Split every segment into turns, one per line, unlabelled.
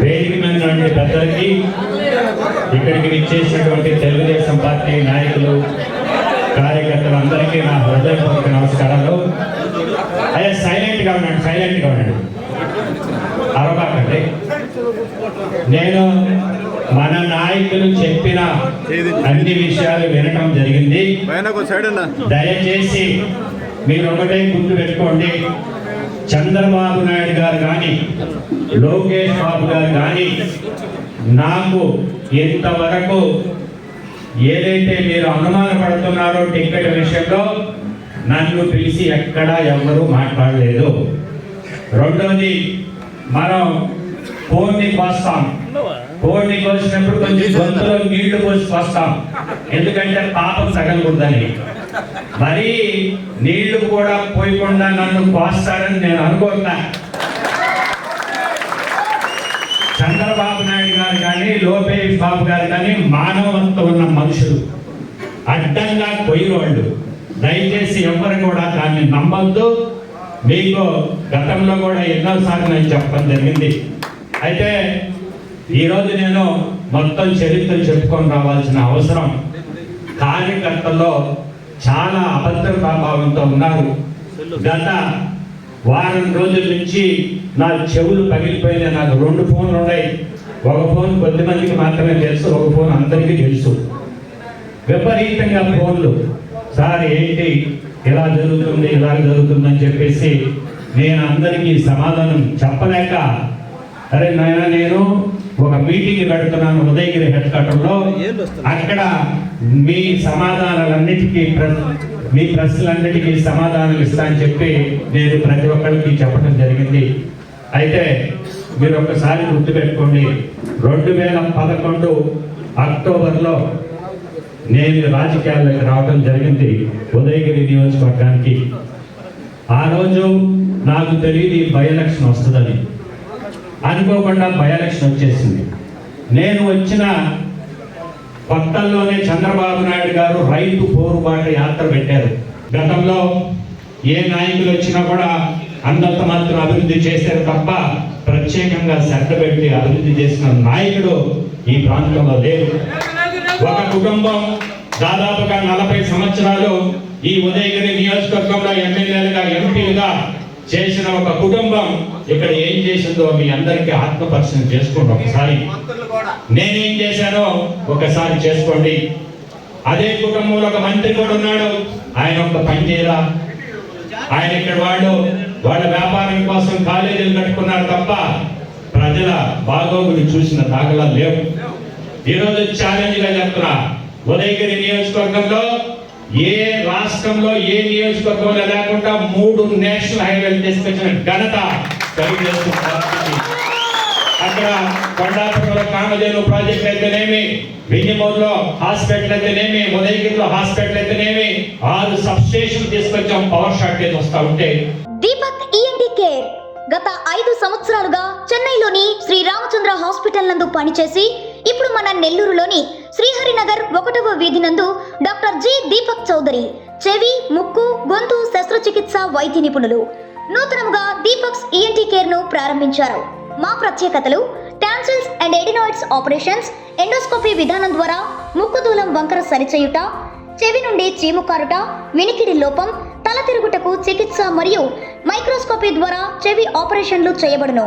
వేదిక మీద నుండి పెద్దలకి ఇక్కడికి విచ్చేసినటువంటి తెలుగుదేశం పార్టీ నాయకులు కార్యకర్తలు అందరికీ నా హృదయపూర్వక నమస్కారాలు. అయ్యా సైలెంట్గా ఉండండి సైలెంట్గా ఉండండి. అరవకండి నేను మన నాయకులు చెప్పిన అన్ని విషయాలు వినటం జరిగింది. దయచేసి మీరు ఒకటే గుర్తు పెట్టుకోండి. చంద్రబాబు నాయుడు గారు కానీ లోకేష్ బాబు గారు కానీ నాకు ఇంతవరకు ఏదైతే మీరు అనుమానపడుతున్నారో టికెట్ విషయంలో నన్ను పిలిచి ఎక్కడా ఎవరు మాట్లాడలేదు. రెండవది మనం కోడిని కోస్తాం. కోడిని కోసినప్పుడు కొంచెం గొంతులో నీళ్ళు పోసి కోస్తాం. ఎందుకంటే పాపం తగలకూడదని. మరి నీళ్ళు కూడా పోయకుండా నన్ను కోస్తారని నేను అనుకున్నా చంద్రబాబు నాయుడు గారు కానీ లోకేష్ బాబు గారు కానీ మానవత్వం ఉన్న మనుషులు. అడ్డంగా పోయినవాళ్ళు దయచేసి ఎవరు కూడా దాన్ని నమ్మద్దు. మీకు గతంలో కూడా ఎన్నోసార్లు నేను చెప్పడం జరిగింది. అయితే ఈరోజు నేను మొత్తం చరిత్ర చెప్పుకొని రావాల్సిన అవసరం. కార్యకర్తల్లో చాలా అభద్రతా భావంతో ఉన్నారు. గత వారం రోజుల నుంచి నా చెవులు పగిలిపోయిన నాకు రెండు ఫోన్లు ఉన్నాయి. ఒక ఫోన్ కొద్ది మందికి మాత్రమే తెలుసు ఒక ఫోన్ అందరికీ తెలుసు. విపరీతంగా ఫోన్లు. సార్ ఏంటి? ఇలా జరుగుతుంది ఇలా జరుగుతుందని చెప్పేసి నేను అందరికీ సమాధానం చెప్పలేక అరే నాయన నేను ఒక మీటింగ్ పెడుతున్నాను ఉదయగిరి హెడ్ క్వార్టర్లో అక్కడ మీ సమాధానాలన్నిటికీ మీ ప్రశ్నలన్నిటికీ సమాధానం ఇస్తా అని చెప్పి నేను ప్రతి ఒక్కరికి చెప్పడం జరిగింది. అయితే మీరు ఒక్కసారి గుర్తుపెట్టుకోండి రెండు వేల పదకొండు అక్టోబర్లో నేను రాజకీయాల్లోకి రావడం జరిగింది ఉదయగిరి నియోజకవర్గానికి. ఆ రోజు నాకు తెలియదు ఈ బై ఎలక్షన్ వస్తుందని. అనుకోకుండా బై ఎలక్షన్ వచ్చేసింది. నేను వచ్చిన కొత్తల్లోనే చంద్రబాబు నాయుడు గారు రైతు పోరుబాట యాత్ర పెట్టారు. గతంలో ఏ నాయకులు వచ్చినా కూడా అంతంత మాత్రం అభివృద్ధి చేశారు తప్ప ప్రత్యేకంగా శ్రద్ధ పెట్టి అభివృద్ధి చేసిన నాయకుడు ఈ ప్రాంతంలో లేరు ఒక కుటుంబం దాదాపుగా నలభై సంవత్సరాలు ఈ ఉదయగిరి నియోజకవర్గంలో ఎమ్మెల్యేలుగా ఎంపీలుగా చేసిన ఒక కుటుంబం ఇక్కడ ఏం చేసిందో మీ అందరికీ ఆత్మపరిచయం చేసుకోండి ఒకసారి. నేనేం చేశానో ఒకసారి చేసుకోండి. అదే కుటుంబంలో ఒక మంత్రి కూడా ఉన్నాడు. ఆయన ఒక పని చేయరా ఆయన ఇక్కడ వాళ్ళు వాళ్ళ వ్యాపారం కోసం కాలేజీలు కట్టుకున్నారు తప్ప ప్రజల బాగోగులు చూసిన దాఖలా లేవు. ఈరోజు ఛాలెంజ్గా చెప్తున్నా. ఉదయగిరి నియోజకవర్గంలో ఏ రాష్ట్రంలో ఏ నియోజకవర్గంలో లేకుండా మూడు నేషనల్ హైవేలు తీసుకొచ్చిన ఘనత తెలుగుదేశం పార్టీకి. అక్కడ కొండాపురంలో కామధేను ప్రాజెక్ట్ అయితేనేమి విజయమూరులో హాస్పిటల్ అయితేనేమి ఉదయగిరిలో హాస్పిటల్ అయితేనేమి ఆరు సబ్ స్టేషన్ తీసుకొచ్చాం పవర్ షార్టేజ్ వస్తా ఉంటే
దీపక్ ఈఎన్టీ కేర్ గత ఐదు సంవత్సరాలుగా చెన్నైలోని శ్రీ రామచంద్ర హాస్పిటల్ నందు పనిచేసి ఇప్పుడు మన నెల్లూరులోని శ్రీహరినగర్ ఒకటవ వీధి నందు డాక్టర్ జి దీపక్ చౌదరి చెవి ముక్కు గొంతు శస్త్రచికిత్స వైద్య నిపుణులు. నూతనముగా దీపక్స్ ఈఎన్టీ కేర్ను ప్రారంభించారు. మా ప్రత్యేకతలు tonsils and adenoids operations endoscopy విధానం ద్వారా ముక్కు దూలం వంకర సరిచేయుట చెవి నుండి చీము కారుట వినికిడి లోపం తల తిరుగుటకు చికిత్స మరియు మైక్రోస్కోపీ ద్వారా చెవి ఆపరేషన్లు చేయబడును.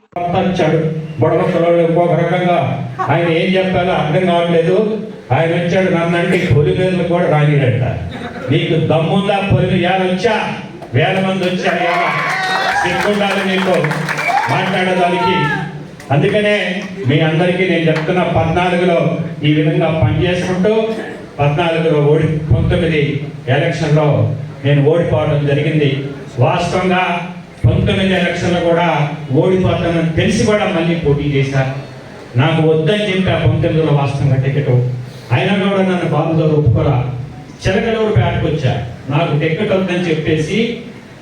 వచ్చాడు బుడగ పిల్లలు ఇంకొక రకంగా ఆయన ఏం చెప్పాలో అర్థం కావట్లేదు. ఆయన వచ్చాడు నన్ను అంటే పొలి పేర్లు కూడా రానిడంట నీకు దమ్ముందా పొలి ఏళ్ళ వచ్చా? వేల మంది వచ్చా ఏళ్ళ సిగ్గుండాలి నీకు. మాట్లాడడానికి అందుకనే మీ అందరికీ నేను చెప్తున్న పద్నాలుగులో ఈ విధంగా పనిచేసుకుంటూ పద్నాలుగులో ఓడి పంతొమ్మిది ఎలక్షన్లో నేను ఓడిపోవడం జరిగింది. వాస్తవంగా పంతొమ్మిది ఎలక్షన్లో కూడా ఓడిపోతానని తెలిసి కూడా మళ్ళీ పోటీ చేశారు. నాకు వద్దని చెప్పి ఆ పంతొమ్మిదిలో వాస్తవంగా టికెట్ అయినా కూడా నన్ను బాబుతో ఒప్పుకోరా? చిలకలూరు పేటకు వచ్చా? నాకు టికెట్ వద్దని చెప్పేసి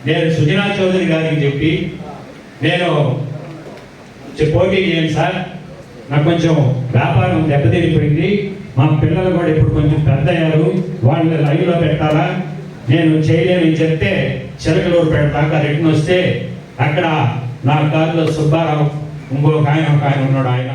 నేను సుజనా చౌదరి గారికి చెప్పి నేను పోటీ చేయండి సార్. నాకు కొంచెం వ్యాపారం దెబ్బతిరిపోయింది మా పిల్లలు కూడా ఇప్పుడు కొంచెం పెద్ద అయ్యారు వాళ్ళని లైవ్లో పెట్టాలా? నేను చేయలేని చెప్తే చిలకలూరు దాకా రిటర్న్ వస్తే అక్కడ నా కారులో సుబ్బారావు ఇంకొక ఆయన ఒక ఆయన ఉన్నాడు ఆయన.